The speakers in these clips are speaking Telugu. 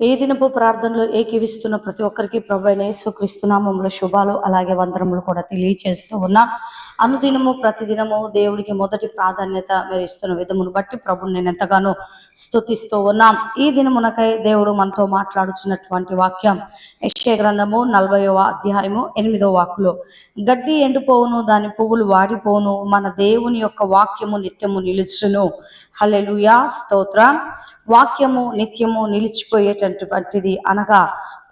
ఈ దినపు ప్రార్థనలో ఏకీవిస్తున్న ప్రతి ఒక్కరికి ప్రభుత్వ అయిన యేసుక్రీస్తునామంలో శుభాలు అలాగే వందరములు కూడా తెలియచేస్తూ ఉన్నాం. అనుదినము ప్రతిదినము దేవుడికి మొదటి ప్రాధాన్యత మీరు ఇస్తున్న విధమును బట్టి ప్రభుని నేను ఎంతగానో స్తుతిస్తూ ఉన్నాం. ఈ దినమునకై దేవుడు మనతో మాట్లాడుచున్నటువంటి వాక్యం యక్షయ గ్రంథము నలభైవ అధ్యాయము ఎనిమిదో వాక్కులో గడ్డి ఎండిపోవును దాని పువ్వులు వాడిపోవును మన దేవుని యొక్క వాక్యము నిత్యము నిలుచును. హల్లెలూయా స్తోత్ర. వాక్యము నిత్యము నిలిచిపోయేటటువంటిది అనగా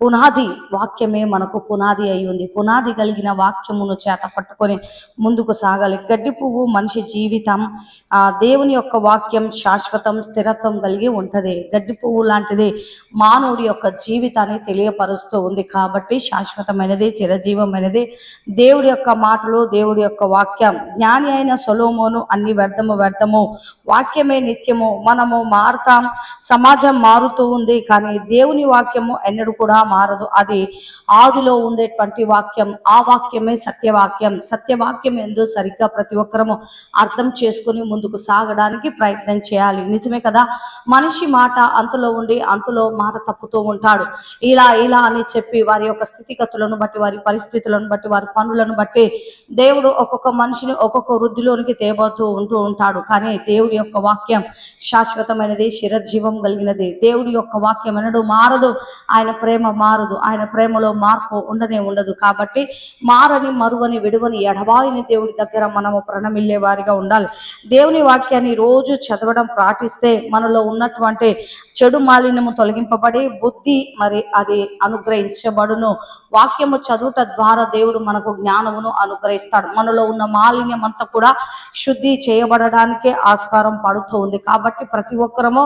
పునాది వాక్యమే మనకు పునాది అయి ఉంది. పునాది కలిగిన వాక్యమును చేత పట్టుకొని ముందుకు సాగాలి. గడ్డి పువ్వు మనిషి జీవితం ఆ దేవుని యొక్క వాక్యం శాశ్వతం స్థిరత్వం కలిగి ఉంటుంది. గడ్డి పువ్వు లాంటిది మానవుడి యొక్క జీవితాన్ని తెలియపరుస్తూ ఉంది కాబట్టి శాశ్వతమైనది చిరజీవమైనది. దేవుడి యొక్క మాటలు దేవుడి యొక్క వాక్యం. జ్ఞాని అయిన సొలోమోను అన్ని వ్యర్థము వ్యర్థము. వాక్యమే నిత్యము. మనము మారుతాం సమాజం మారుతూ ఉంది కానీ దేవుని వాక్యము ఎన్నడూ కూడా మారదు. అది ఆదిలో ఉండేటువంటి వాక్యం ఆ వాక్యమే సత్యవాక్యం. సత్యవాక్యం ఎందు సరిగ్గా ప్రతి ఒక్కరము అర్థం చేసుకుని ముందుకు సాగడానికి ప్రయత్నం చేయాలి. నిజమే కదా? మనిషి మాట అంతులో ఉండి అంతులో మాట తప్పుతూ ఉంటాడు. ఇలా ఇలా అని చెప్పి వారి యొక్క స్థితిగతులను బట్టి వారి పరిస్థితులను బట్టి వారి పనులను బట్టి దేవుడు ఒక్కొక్క మనిషిని ఒక్కొక్క వృద్ధిలోనికి తేబోతూ ఉంటూ ఉంటాడు. కానీ దేవుడి యొక్క వాక్యం శాశ్వతమైనది శిరజీవం కలిగినది. దేవుడి యొక్క వాక్యం అనడు మారదు. ఆయన ప్రేమ మారదు. ఆయన ప్రేమలో మార్పు ఉండనే ఉండదు. కాబట్టి మారని మరువని విడువని ఎడబాయిని దేవుడి దగ్గర మనము ప్రణమిల్లే వారిగా ఉండాలి. దేవుని వాక్యాన్ని రోజు చదవడం పాటిస్తే మనలో ఉన్నటువంటి చెడు మాలిన్యము తొలగింపబడి బుద్ధి మరి అది అనుగ్రహించబడును. వాక్యము చదువుట ద్వారా దేవుడు మనకు జ్ఞానమును అనుగ్రహిస్తాడు. మనలో ఉన్న మాలిన్యం అంతా కూడా శుద్ధి చేయబడడానికే ఆస్కారం పడుతూ ఉంది. కాబట్టి ప్రతి ఒక్కరము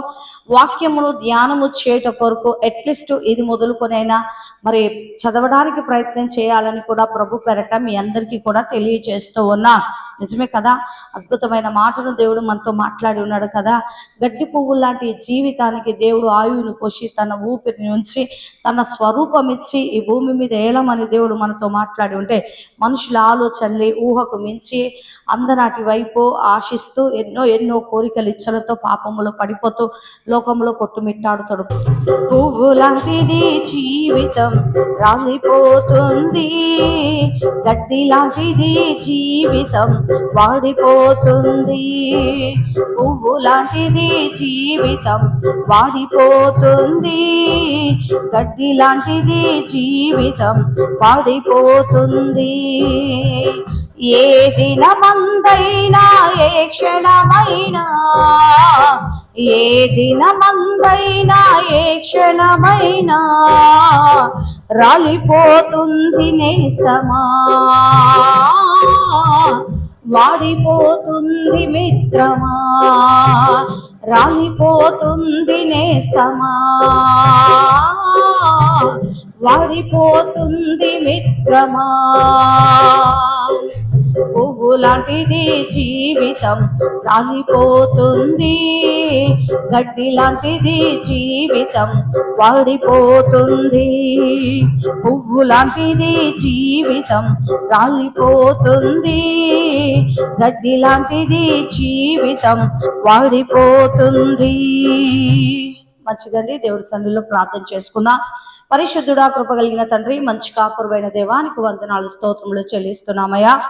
వాక్యమును ధ్యానము చేయట కొరకు అట్లీస్ట్ ఇది మొదలుకొనైనా మరి చదవడానికి ప్రయత్నం చేయాలని కూడా ప్రభు పెరట మీ అందరికీ కూడా తెలియజేస్తూ ఉన్నా. నిజమే కదా? అద్భుతమైన మాటను దేవుడు మనతో మాట్లాడి ఉన్నాడు కదా? గడ్డి పువ్వు లాంటి జీవితానికి దేవుడు ఆయువును పోసి తన ఊపిరిని ఉంచి తన స్వరూపం ఇచ్చి ఈ భూమి మీద ఏలమని దేవుడు మనతో మాట్లాడి ఉంటే మనుషుల ఆలోచనలు ఊహకు మించి అందనాటి వైపు ఆశిస్తూ ఎన్నో ఎన్నో కోరికలు ఇచ్చలతో పాపములో పడిపోతూ లోకంలో కొట్టుమిట్టాడుతాడు. పువ్వు లాంటిది జీవితం రాలిపోతుంది. గడ్డి లాంటిది జీవితం వాడిపోతుంది. పువ్వు లాంటిది జీవితం వాడిపోతుంది. గడ్డి లాంటిది జీవితం వాడిపోతుంది. ఏ దినమందైనా ఏ క్షణమైనా ఏ దినమందైనా ఏ క్షణమైనా రాలిపోతుంది నేస్తమా? వాడిపోతుంది మిత్రమా? రాలిపోతుంది నేస్తమా? వాడిపోతుంది మిత్రమా? లాంటిది జీవితం రాలిపోతుంది. గడ్డి లాంటిది జీవితం వాడిపోతుంది. పువ్వు లాంటిది జీవితం రాలిపోతుంది. గడ్డి లాంటిది జీవితం వాడిపోతుంది. మంచిదండి దేవుడి సన్నిధిలో ప్రార్థన చేసుకున్నా. పరిశుద్ధుడా కృప కలిగిన తండ్రి మంచి కాపురమైన దేవానికి వందనాలు స్తోత్రములు చెల్లిస్తున్నామయ్యా.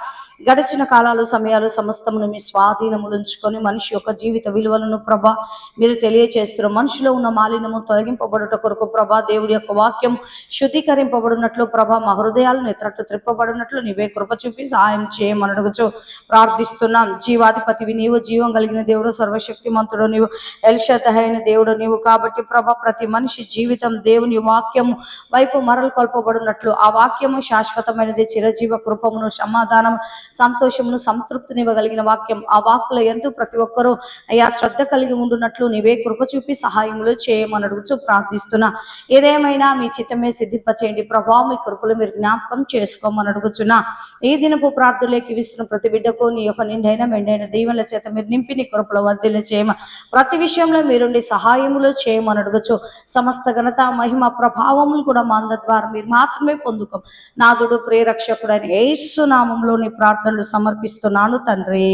గడిచిన కాలాలు సమయాలు సమస్తమును మీ స్వాధీనములు ఉంచుకొని మనిషి యొక్క జీవిత విలువలను ప్రభా మీరు తెలియచేస్తున్నారు మనిషిలో ఉన్న మాలిన్యము తొలగింపబడుట కొరకు ప్రభా దేవుడి యొక్క వాక్యం శుద్ధీకరింపబడినట్లు ప్రభా మా హృదయాలను ఎత్తట్లు త్రిప్పబడినట్లు నీవే కృప చూపి సాయం చేయమని అడుగుచు ప్రార్థిస్తున్నాం. జీవాధిపతివి నీవు జీవం కలిగిన దేవుడు సర్వశక్తిమంతుడు నీవు ఎల్షతహైన దేవుడు నీవు కాబట్టి ప్రభ ప్రతి మనిషి జీవితం దేవుని వాక్యము వైపు మరలు కొల్పబడినట్లు ఆ వాక్యము శాశ్వతమైనది చిరజీవ కృపమును సమాధానం సంతోషమును సంతృప్తినివ్వగలిగిన వాక్యం. ఆ వాక్కుల ఎందు ప్రతి ఒక్కరూ అయ్యా శ్రద్ధ కలిగి ఉండున్నట్లు నీవే కృప చూపి సహాయములు చేయమని అడుగుచు ప్రార్థిస్తున్నా. ఏదేమైనా మీ చిత్తమే సిద్ధింపచేయండి. ప్రభావం మీ కృపలు మీరు జ్ఞాపకం చేసుకోమని అడుగుచున్నా. ఈ దినపు ప్రార్థనలోకి విస్తున్న ప్రతి బిడ్డకు నీ యొక్క నిండైన మెండైన దీవెనల చేత మీరు నింపి నీ కృపల వర్ధిల చేయమ ప్రతి విషయంలో మీరుండి సహాయములు చేయమని అడుగుచు సమస్త ఘనత మహిమ ప్రభావములు కూడా మా ద్వారా మీరు మాత్రమే పొందుకో. నాదుడు ప్రియరక్షకుడు అని ఏసునామంలోని ప్రార్థన ప్రార్థనలు సమర్పిస్తున్నాను తండ్రి.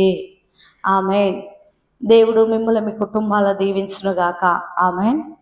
ఆమె దేవుడు మిమ్మల్ని మీ కుటుంబాల దీవించునుగాక. ఆమె